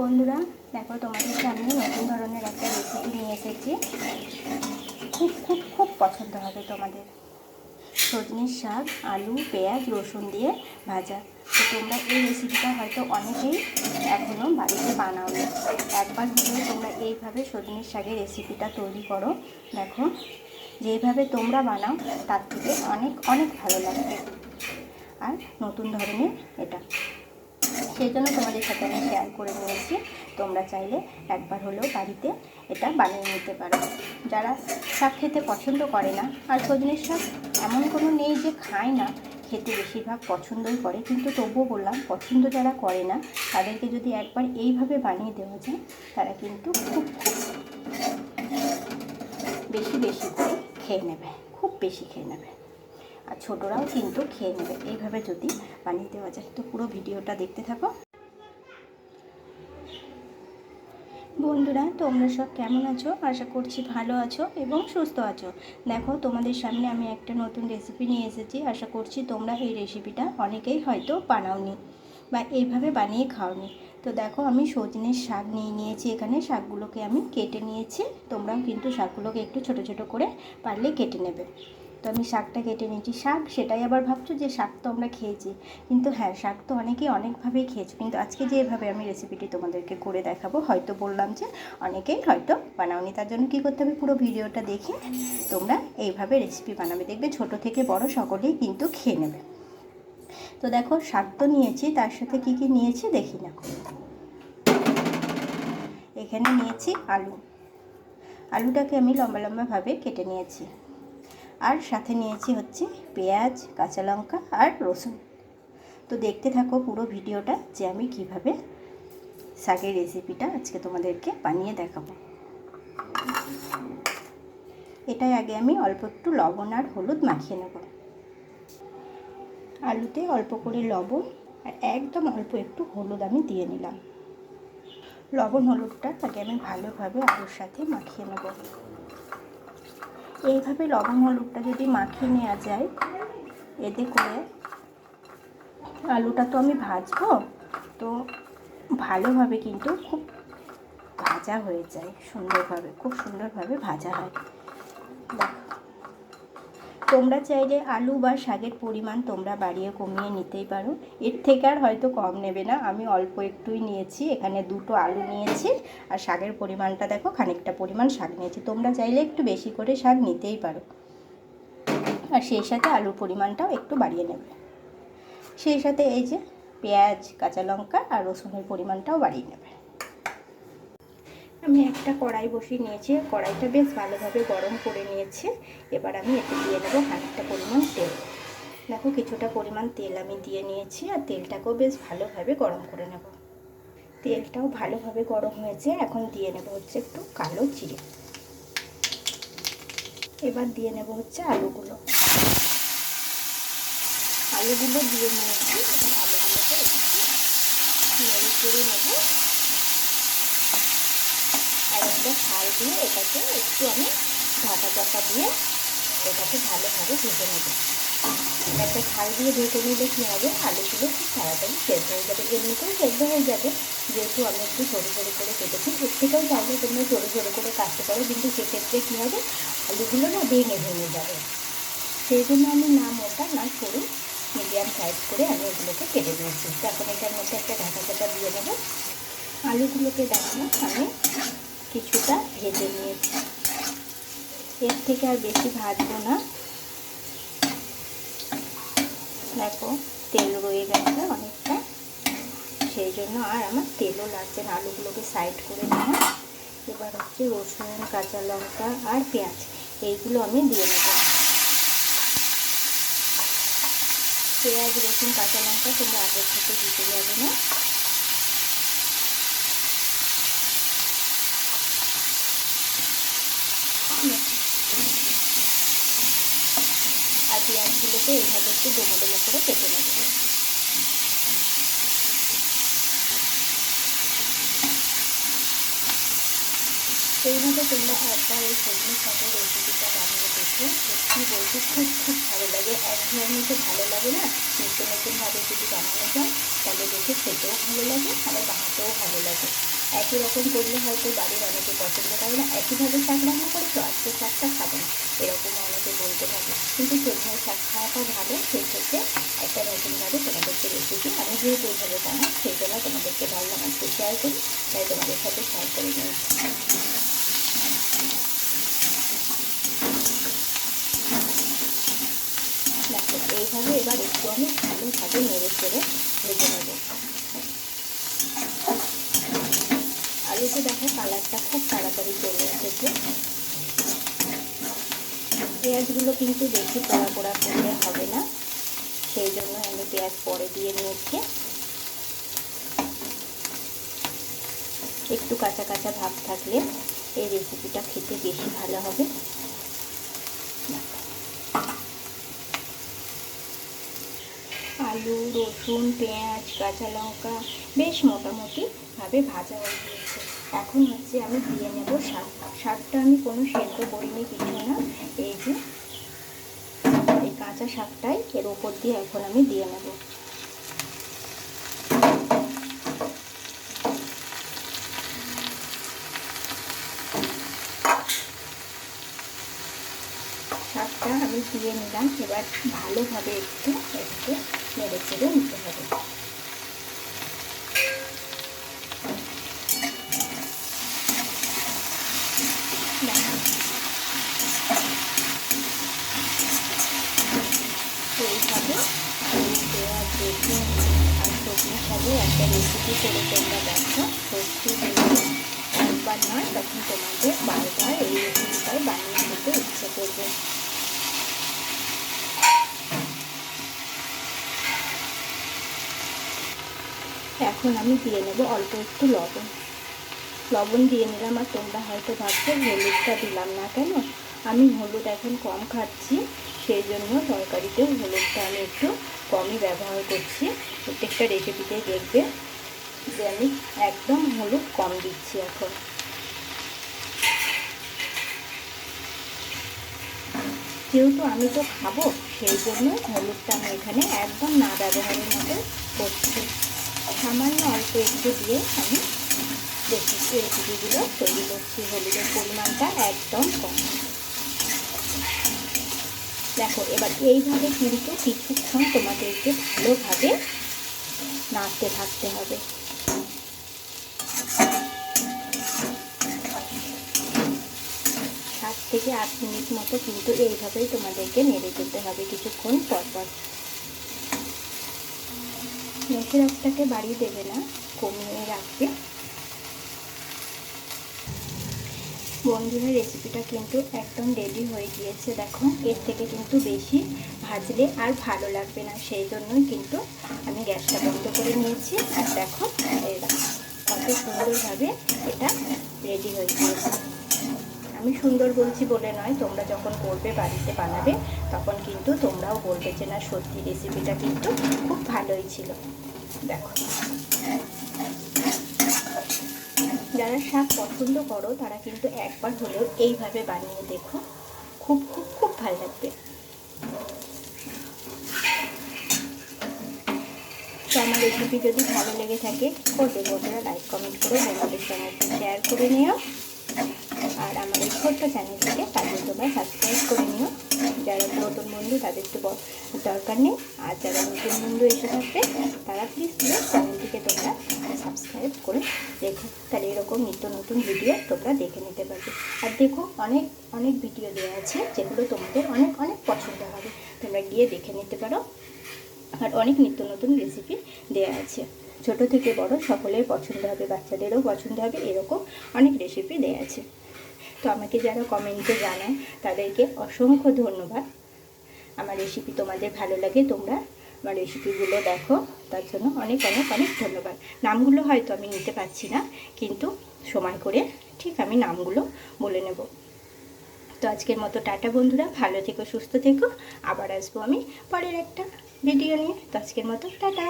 বন্ধুরা, দেখো তোমাদের সামনে নতুন ধরনের একটা রেসিপি নিয়ে এসেছি। খুব খুব খুব পছন্দ হবে তোমাদের। সজনের শাক, আলু, পেঁয়াজ, রসুন দিয়ে ভাজা। তো তোমরা এই রেসিপিটা হয়তো অনেকেই এখনও বাড়িতে বানাওনি। একবার হলেও তোমরা এইভাবে সজনের শাকের রেসিপিটা তৈরি করো। দেখো, যেভাবে তোমরা বানাও, তার থেকে অনেক অনেক ভালো লাগবে। আর নতুন ধরনের এটা। সেই জন্য তোমাদের সাথে আমি শেয়ার করে নিয়েছি। তোমরা চাইলে একবার হলেও বাড়িতে এটা বানিয়ে নিতে পারো। যারা শাক খেতে পছন্দ করে না, আর সজনের শাক এমন কোনো নেই যে খায় না, খেতে বেশিরভাগ পছন্দই করে। কিন্তু তবুও বললাম, পছন্দ যারা করে না, তাদেরকে যদি একবার এইভাবে বানিয়ে দেওয়া যায়, তারা কিন্তু খুব খুব বেশি বেশি করে খেয়ে নেবে, খুব বেশি খেয়ে নেবে। আর ছোটরাও কিন্তু খেয়ে নেবে। এইভাবে যদি বানিয়ে দেওয়া যায়। তো পুরো ভিডিওটা দেখতে থাকো। বন্ধুরা, তোমরা সব কেমন আছো? আশা করছি ভালো আছো এবং সুস্থ আছো। দেখো, তোমাদের সামনে আমি একটা নতুন রেসিপি নিয়ে এসেছি। আশা করছি তোমরা এই রেসিপিটা অনেকেই হয়তো বানাওনি বা এইভাবে বানিয়ে খাওনি। তো দেখো, আমি সজনের শাক নিয়ে নিয়েছি। এখানে শাকগুলোকে আমি কেটে নিয়েছি। তোমরাও কিন্তু শাকগুলোকে একটু ছোট ছোট করে পারলে কেটে নেবে। তো আমি শাকটা কেটে নিয়েছি। শাক সেটাই আবার ভাবছ যে শাক তো আমরা খেয়েছি। কিন্তু হ্যাঁ শাক তো অনেকেই অনেকভাবেই খেয়েছে। কিন্তু আজকে যেভাবে আমি রেসিপিটি তোমাদেরকে করে দেখাবো, হয়তো বললাম যে অনেকেই হয়তো বানাওনি। তার জন্য কী করতে হবে? পুরো ভিডিওটা দেখে তোমরা এইভাবে রেসিপি বানাবে। দেখবে ছোট থেকে বড় সকলেই কিন্তু খেয়ে নেবে। তো দেখো, শাক তো নিয়েছি, তার সাথে কি কি নিয়েছি দেখি না। এখানে নিয়েছি আলু। আলুটাকে আমি লম্বা লম্বাভাবে কেটে নিয়েছি। আর সাথে নিয়েছি হচ্ছে পেঁয়াজ, কাঁচা লঙ্কা আর রসুন। তো দেখতে থাকো পুরো ভিডিওটা যে আমি কীভাবে শাকের রেসিপিটা আজকে তোমাদেরকে বানিয়ে দেখাবো। এটাই আগে আমি অল্প একটু লবণ আর হলুদ মাখিয়ে নেব। আলুতে অল্প করে লবণ আর একদম অল্প একটু হলুদ আমি দিয়ে নিলাম। লবণ হলুদটা আগে আমি ভালোভাবে আলুর সাথে মাখিয়ে নেব। এইভাবে লবণ হলুদটা যদি মাখিয়ে নেওয়া যায়, এতে করে আলুটা তো আমি ভাজব, তো ভালোভাবে কিন্তু খুব ভাজা হয়ে যায়, সুন্দরভাবে, খুব সুন্দরভাবে ভাজা হয়। দেখো। তোমরা চাইলে আলু বা শাকের পরিমাণ তোমরা বাড়িয়ে কমিয়ে নিতেই পারো। এর থেকে আর হয়তো কম নেবে না। আমি অল্প একটুই নিয়েছি। এখানে দুটো আলু নিয়েছি আর শাকের পরিমাণটা দেখো, খানিকটা পরিমাণ শাক নিয়েছি। তোমরা চাইলে একটু বেশি করে শাক নিতেই পারো। আর সেই সাথে আলুর পরিমাণটাও একটু বাড়িয়ে নেবে। সেই সাথে এই যে পেঁয়াজ, কাঁচা লঙ্কা আর রসুনের পরিমাণটাও বাড়িয়ে নেবে। আমি একটা কড়াই বসিয়ে নিয়েছি, কড়াইটা বেশ ভালোভাবে গরম করে নিয়েছে। এবার আমি এতে দিয়ে নেব খানিকটা পরিমাণ তেল। দেখো কিছুটা পরিমাণ তেল আমি দিয়ে নিয়েছি আর তেলটাকেও বেশ ভালোভাবে গরম করে নেব। তেলটাও ভালোভাবে গরম হয়েছে, এখন দিয়ে নেব হচ্ছে একটু কালো জিরে। এবার দিয়ে নেব হচ্ছে আলুগুলো। আলুগুলো দিয়ে নিয়েছি আলুগুলোকে নেড়ে চেড়ে নেব। আর একটা ছাল দিয়ে এটাকে একটু আমি ঢাকা চাপা দিয়ে এটাকে ভালোভাবে ভেজে নেব। একটা ছাল দিয়ে ঢেকে নিলে কী হবে? আলুগুলো খুব তাড়াতাড়ি সেদ্ধ হয়ে যাবে। এমনিতেও সেদ্ধ হয়ে যাবে। যেহেতু আমি একটু সরু সরু করে কেটেছি, এর থেকেও চাইলে তোমরা সরু সরু করে কাটতে পারো। কিন্তু সেক্ষেত্রে কী হবে? আলুগুলো না ভেঙে ভেঙে যাবে। সেই জন্য আমি না মোটা, না সরু মিডিয়াম সাইজ করে আমি এগুলোকে কেটে দিয়েছি এখন এটার মধ্যে একটা ঢাকা চাপা দিয়ে নেব আলুগুলোকে দেখো আমি কিছুটা ভেজে নিয়েছি। এর থেকে আর বেশি ভাজবো না। দেখো, তেল রয়ে গেছে অনেকটা। সেই জন্য আর আমার তেলও লাগছে না। আলুগুলোকে সাইড করে নেওয়া এবার হচ্ছে রসুন, কাঁচা লঙ্কা আর পেঁয়াজ, এইগুলো আমি দিয়ে নেব। পেঁয়াজ, রসুন, কাঁচা লঙ্কা তোমরা আগের থেকে দিতে যাবে না আর পেঁয়াজগুলোকে এইভাবে একটু ডোমো ডোমো করে কেটে নেব। এইভাবে তোমরা একবার এই সবজি শাকের রেসিপিটা বানিয়ে দেখো। সত্যি বলতে খুব খুব ভালো লাগে। একঘেয়েমি তো ভালো লাগে না। নিত্য নতুনভাবে যদি বানানো যায়, তাহলে দেখে খেতেও ভালো লাগে, আবার বানাতেও ভালো লাগে। একই রকম করলে হয়তো বাড়ির অনেকে পছন্দ করে না, একইভাবে শাক রান্না করে তো আজকে শাকটা খাবে না। এরকম অনেকে বলতে থাকে। কিন্তু সবজি শাক খাওয়াটা ভালো, সেই ক্ষেত্রে একটা নতুনভাবে তোমাদেরকে রেসিপি আমি যেহেতু এইভাবে বানাই সেই জন্য তোমাদেরকে ভাবলাম আজকে শেয়ার করি, তাই তোমাদের সাথে শেয়ার করে নিয়েছি এইভাবে এবার একটু আমি ভালোভাবে নেড়ে চেড়ে ভেজে নেব। আলুতে দেখো কালারটা খুব তাড়াতাড়ি চলে এসেছে। পেঁয়াজগুলো কিন্তু বেশি পোড়া পোড়া করলে হবে না, সেই জন্য আমি পেঁয়াজ পরে দিয়ে নিয়েছি একটু কাঁচা কাঁচা ভাব থাকলে এই রেসিপিটা খেতে বেশি ভালো হবে। আলু, রসুন, পেঁয়াজ, কাঁচা লঙ্কা বেশ মোটামুটিভাবে ভাজা হয়ে গিয়েছে এখন হচ্ছে আমি দিয়ে নেব শাক। শাকটা আমি কোনো সেদ্ধ করিনি, কিছু না। এই যে, এই কাঁচা শাকটাই এর ওপর দিয়ে এখন আমি দিয়ে নেব। শাকটা আমি দিয়ে নিলাম। এবার ভালোভাবে একটু একটু নেড়ে চেড়ে নিতে হবে এইভাবে আলু এখন আমি দিয়ে নেব অল্প একটু লবণ। লবণ দিয়ে নিলাম আর তোমরা হয়তো ভাবছ, হলুদটা দিলাম না কেন? আমি হলুদ এখন কম খাচ্ছি। সেই জন্য তরকারিতেও হলুদটা আমি একটু কমই ব্যবহার করছি। প্রত্যেকটা রেসিপিতেই দেখবে যে আমি একদম হলুদ কম দিচ্ছি এখন। যেহেতু আমি তো খাব, সেই জন্য হলুদটা আমি এখানে একদম না ব্যবহারের মতো করছি। সামান্য অল্প একটু দিয়ে আমি রেসিপি রেসিপিগুলো তৈরি করছি। হলুদের পরিমাণটা একদম কম। দেখো, এবার এইভাবে কিন্তু কিছুক্ষণ তোমাদেরকে ভালোভাবে নাড়তে থাকতে হবে। সাত থেকে আট মিনিট মতো কিন্তু এইভাবেই তোমাদেরকে নেড়ে যেতে হবে কিছুক্ষণ পরপর পর। গ্যাসের আঁচটাকে বাড়িয়ে দেবে না, কমিয়ে রাখবে। বন্ধুরা রেসিপিটা কিন্তু একদম রেডি হয়ে গিয়েছে। দেখো এর থেকে কিন্তু বেশি ভাজলে আর ভালো লাগবে না। সেই জন্যই কিন্তু আমি গ্যাসটা বন্ধ করে নিয়েছি। আর দেখো কত সুন্দরভাবে এটা রেডি হয়ে গিয়েছে। আমি সুন্দর বলছি বলে নয়, তোমরা যখন করবে বাড়িতে বানাবে, তখন কিন্তু তোমরাও বলবে যে না, সত্যি রেসিপিটা কিন্তু খুব ভালোই ছিল। দেখো যারা শাক পছন্দ করো, তারা কিন্তু একবার হলেও এইভাবে বানিয়ে দেখো। খুব খুব খুব ভালো লাগবে। তো আমার রেসিপি যদি ভালো লেগে থাকে, করবে বন্ধুরা লাইক কমেন্ট করে, বন্ধুদের সঙ্গে শেয়ার করে নিও। আর এই ছোট্ট চ্যানেলটিকে তাদের তোমরা সাবস্ক্রাইব করে নিও। যারা নতুন বন্ধু, তাদের তো দরকার নেই। আর যারা নতুন বন্ধু এসে থাকবে, তারা প্লিজ প্লিজ চ্যানেলটিকে তোমরা সাবস্ক্রাইব করে দেখো তাহলে এরকম নিত্য নতুন ভিডিও তোমরা দেখে নিতে পারবে। আর দেখো, অনেক অনেক ভিডিও দেওয়া আছে, যেগুলো তোমাদের অনেক অনেক পছন্দ হবে। তোমরা গিয়ে দেখে নিতে পারো। আর অনেক নিত্য নতুন রেসিপি দেওয়া আছে। ছোট থেকে বড় সকলের পছন্দ হবে, বাচ্চাদেরও পছন্দ হবে, এরকম অনেক রেসিপি দেওয়া আছে। তো আমাকে যারা কমেন্টে জানায়, তাদেরকে অসংখ্য ধন্যবাদ। আমার রেসিপি তোমাদের ভালো লাগে, তোমরা আমার রেসিপিগুলো দেখো, তার জন্য অনেক অনেক অনেক ধন্যবাদ। নামগুলো হয়তো আমি নিতে পারছি না, কিন্তু সময় করে ঠিক আমি নামগুলো বলে নেব। তো আজকের মতো টাটা বন্ধুরা, ভালো থেকো, সুস্থ থেকো। আবার আসব আমি পরের একটা ভিডিও নিয়ে। তো আজকের মতো, টাটা।